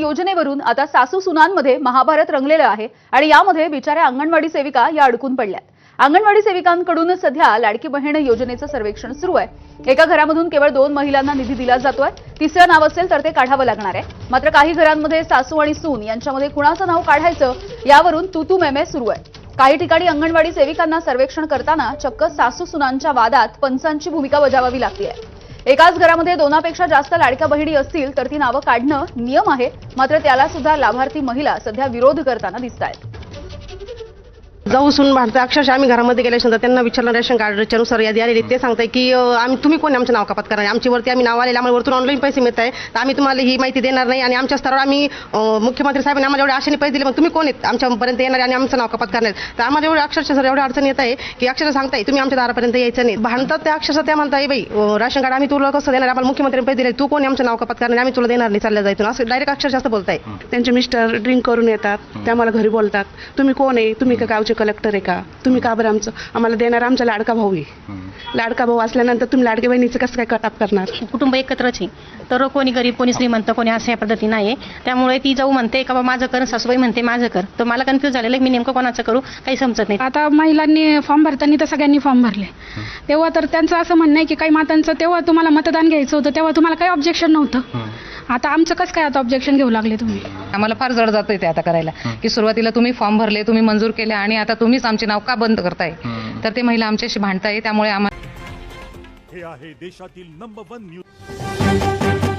योजनेवरून आता सासू सुनांमध्ये महाभारत रंगलेलं आहे आणि यामध्ये बिचाऱ्या अंगणवाडी सेविका या अडकून पडल्यात. अंगणवाडी सेविकांकडून सध्या लाडकी बहीण योजनेचं सर्वेक्षण सुरू आहे. एका घरामधून केवळ दोन महिलांना निधी दिला जातोय. तिसरं नाव असेल तर ते काढावं लागणार आहे. मात्र काही घरांमध्ये सासू आणि सून यांच्यामध्ये कुणाचं नाव काढायचं यावरून तुतू मेमे सुरू आहे. काही ठिकाणी अंगणवाडी सेविकांना सर्वेक्षण करताना चक्क सासू सुनांच्या वादात पंचांची भूमिका बजावावी लागते एकाच घरामध्ये दोनापेक्षा जास्त लाडक्या बहिणी असतील तर ती नावं काढणं नियम आहे. मात्र त्याला सुद्धा लाभार्थी महिला सध्या विरोध करताना दिसत आहेत जाऊ सुन भारतात अक्षरशः आम्ही घरामध्ये गेल्यानंतर त्यांना विचारलं रेशन कार्डच्या नुसार यादी आलेली ते सांगताय की आम्ही तुम्ही कोणी आमचं नाव कपात करणार आमची वरती आम्ही नाव आलेलं आम्हाला वरतून ऑनलाईन पैसे मिळत आहे तर आम्ही तुम्हाला ही माहिती देणार नाही आणि आमच्या स्तरावर आम्ही मुख्यमंत्री साहेबांनी आम्हाला एवढ्या आशेने पैसे दिले. मग तुम्ही कोण आहेत? आमच्यापर्यंत येणार आणि आमचं नाव कपात करणार तर आम्हाला एवढं अक्षरशः सर एवढ्या अडचण येत आहे की अक्षरशः सांगताय तुम्ही आमच्या दारापर्यंत यायचं नाही. भांडतात त्या अक्षरशः त्या म्हणताय बाई राशन कार्ड आम्ही तुला कसं देणार? आम्हाला मुख्यमंत्र्यांनी पैसे दिले. तू कोणी आमचं नाव कपात करणार आम्ही तुला देणार नाही. चालल्या जायतून असं डायरेक्ट अक्षरशः असं बोलताय. त्यांचे मिस्टर ड्रिंक करून येतात. ते आम्हाला घरी बोलतात. तुम्ही कोण आहे? तुम्ही का गावचे कलेक्टर आहे का? तुम्ही का बरं आमचं? आम्हाला देणार आमचा लाडका भाऊ आहे. लाडका भाऊ असल्यानंतर तुम्ही लाडके बहिणीचं कसं काय कटाप करणार? कुटुंब एकत्रच आहे. तर कोणी गरीब कोणी श्रीमंत कोणी असं या पद्धतीनं आहे त्यामुळे ती जाऊ म्हणते का बा माझं कर सासूबाई म्हणते माझं कर. तर मला कन्फ्युज झालेलं आहे, मी नेमकं कोणाचं करू? काही समजत नाही. आता महिलांनी फॉर्म भरताना तर सगळ्यांनी फॉर्म भरले. तेव्हा तर त्यांचं असं म्हणणं आहे की काही मातांचं तेव्हा तुम्हाला मतदान घ्यायचं होतं तेव्हा तुम्हाला काही ऑब्जेक्शन नव्हतं. आता आमचं कसं काय आता ऑब्जेक्शन घेऊ लागले तुम्ही? आम्हाला फार जड जातंय ते आता करायला. की सुरुवातीला तुम्ही फॉर्म भरले तुम्ही मंजूर केले आणि आता तुम्हीच आमचे नाव का बंद करताय? तर ते महिला आमच्याशी भांडताय त्यामुळे आम्हाला हे आहे देशातील नंबर वन न्यूज